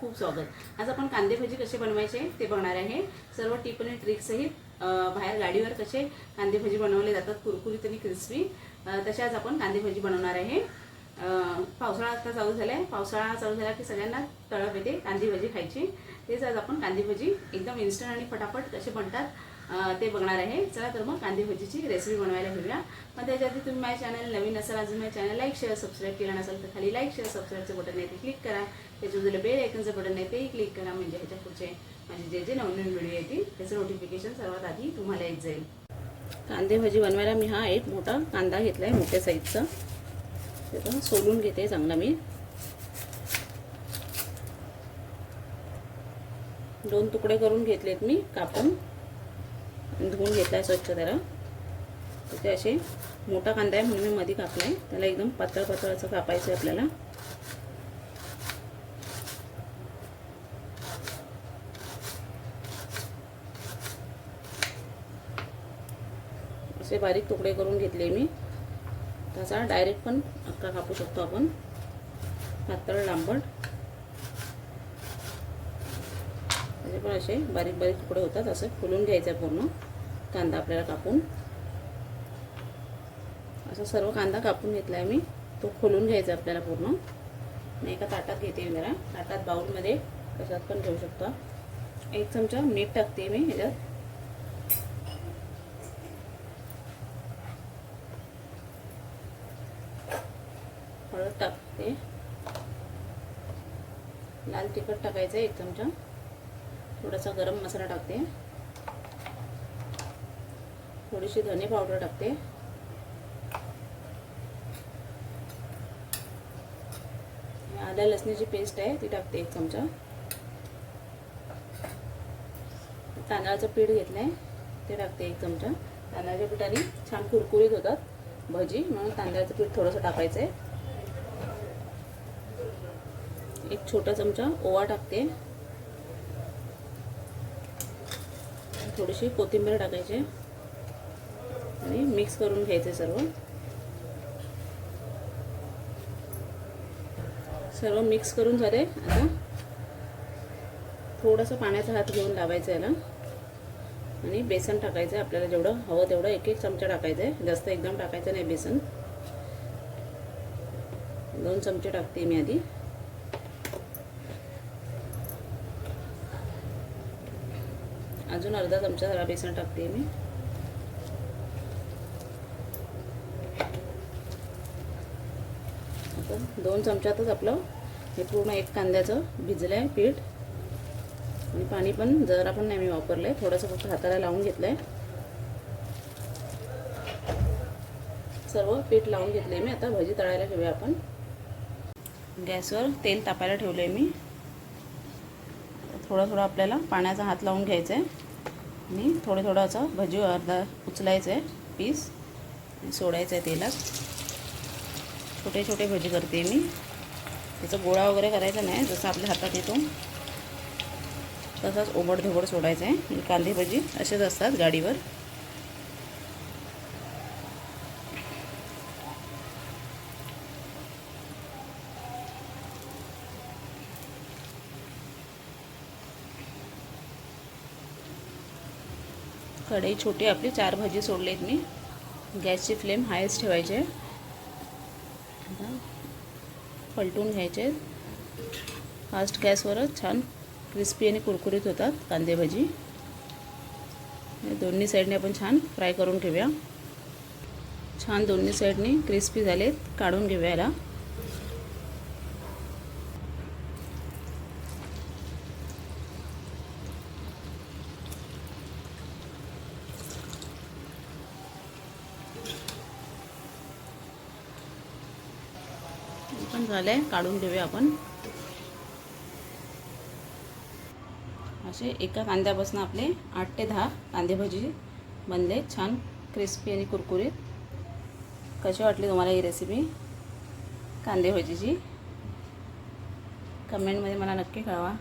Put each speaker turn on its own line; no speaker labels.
खूप स्वागत. आज आपण कांदे भजी कसे बनवायचे ते बघणार आहे. सर्व टिप आणि ट्रिकसहित बाहेर गाडीवर कसे कांदे भजी बनवले जातात कुरकुरीत आणि क्रिस्पी तसे आज आपण कांदे भजी बनवणार आहे. पावसाळा आता चालू झाला आहे पावसाळा चालू झाला की सगळ्यांना तळप येते कांदे भजी खायची. तेच आज आपण कांदे भजी एकदम इन्स्टंट आणि फटाफट कसे बनतात ते बघणार आहे. चला तर मग कांदे भजीची रेसिपी बनवायला घेऊया. पण त्याच्या आधी तुम्ही माझ्या चॅनल नवीन असाल अजून माझ्या चॅनल लाईक शेअर सबस्क्राईब केला नसाल तर खाली लाईक शेअर सबस्क्राईबचं बटन आहे ते क्लिक करा. त्याच्या बाजूला बेल आयकनचं बटन आहे तेही क्लिक करा. म्हणजे ह्याच्या पुढचे म्हणजे जे जे नवनवीन व्हिडिओ येतील त्याचं नोटिफिकेशन सर्वात आधी तुम्हाला येत जाईल. कांदे भाजी बनवायला मी हा एक मोठा कांदा घेतला आहे मोठ्या साईजचा त्याचा सोलून घेते चांगला मी. दोन तुकडे करून घेतलेत मी कापून. धुवून घेतला आहे स्वच्छ त्याला तर ते असे मोठा कांदा आहे म्हणून मी मध्ये कापला आहे त्याला एकदम पातळ पातळ असं कापायचं आहे आपल्याला. असे बारीक तुकडे करून घेतले मी. त्याचा डायरेक्ट पण अक्का कापू शकतो आपण. पातळ लांबट त्याचे पण असे बारीक बारीक तुकडे होतात. असं फुलून घ्यायचं आहे पूर्ण. कांदा आपल्याला कापून. असं सर्व कांदा कापून घेतला आहे मी. तो खोलून घ्यायचा आपल्याला पूर्ण. मी एका ताटात घेते मी जरा. ताटात बाउलमध्ये कशात पण ठेवू शकता. एक चमचा मीठ टाकते मी ह्याच्यात. हळद टाकते. लाल तिखट टाकायचं आहे एक चमचा. थोडासा गरम मसाला टाकते. थोडीशी धने पावडर टाकते. आल्या लसणीची पेस्ट आहे ती टाकते एक चमचा. तांदळाचं पीठ घेतलं आहे ते टाकते एक चमचा. तांदळाच्या पिठाने छान कुरकुरीत होतात भजी म्हणून तांदळाचं पीठ थोडंसं टाकायचं आहे एक छोटा चमचा ओवा टाकते. थोडीशी कोथिंबीर टाकायची. आणि मिक्स करून घ्यायचे सर्व. सर्व मिक्स करून झाले. आता थोडंसं पाण्याचा हात घेऊन लावायचं याला. आणि बेसन टाकायचं आहे आपल्याला जेवढं हवं तेवढं एक एक चमचा टाकायचं आहे. जास्त एकदम टाकायचं नाही बेसन. दोन चमचे टाकते मी आधी. अजून अर्धा चमचा जरा बेसन टाकते मी. आता दोन चमच्यातच आपलं हे पूर्ण एक कांद्याचं भिजलं आहे पीठ. आणि पाणी पण जरा पण नाही मी वापरलं आहे थोडंसं फक्त हाताला लावून घेतलं आहे सर्व पीठ लावून घेतलं आहे मी. आता भजी तळायला ठेवूया आपण. गॅसवर तेल तापायला ठेवलं आहे मी. थोडं थोडं आपल्याला पाण्याचा हात लावून घ्यायचा आहे आणि थोडं थोडं असं भजी अर्धा उचलायचं आहे पीस. सोडायचं आहे तेलात. छोटे छोटे भजी करते मी. त्याचा गोळा वगैरे करायचा नाही जसं आपल्या हातात येतो. तसाच ओबड धोबड सोडायचं आहे. आणि कांदे भजी असेच असतात गाडीवर. कढई छोटी आपली चार भाजी सोडलेत मी. गॅसची फ्लेम हायच ठेवायची आहे. आता पलटून घ्यायचे. फास्ट गॅसवरच छान क्रिस्पी आणि कुरकुरीत होतात कांदे भाजी. दोन्ही साईडने आपण छान फ्राय करून घेऊया छान दोन्ही साईडने क्रिस्पी झालेत काढून घेऊया याला. पण झालं आहे काढून घेऊया आपण. असे एका कांद्यापासून आपले आठ ते दहा कांदे भजी बनले. छान क्रिस्पी आणि कुरकुरीत. कशी वाटली तुम्हाला ही रेसिपी कांदे भजीची? कमेंटमध्ये मला नक्की कळवा.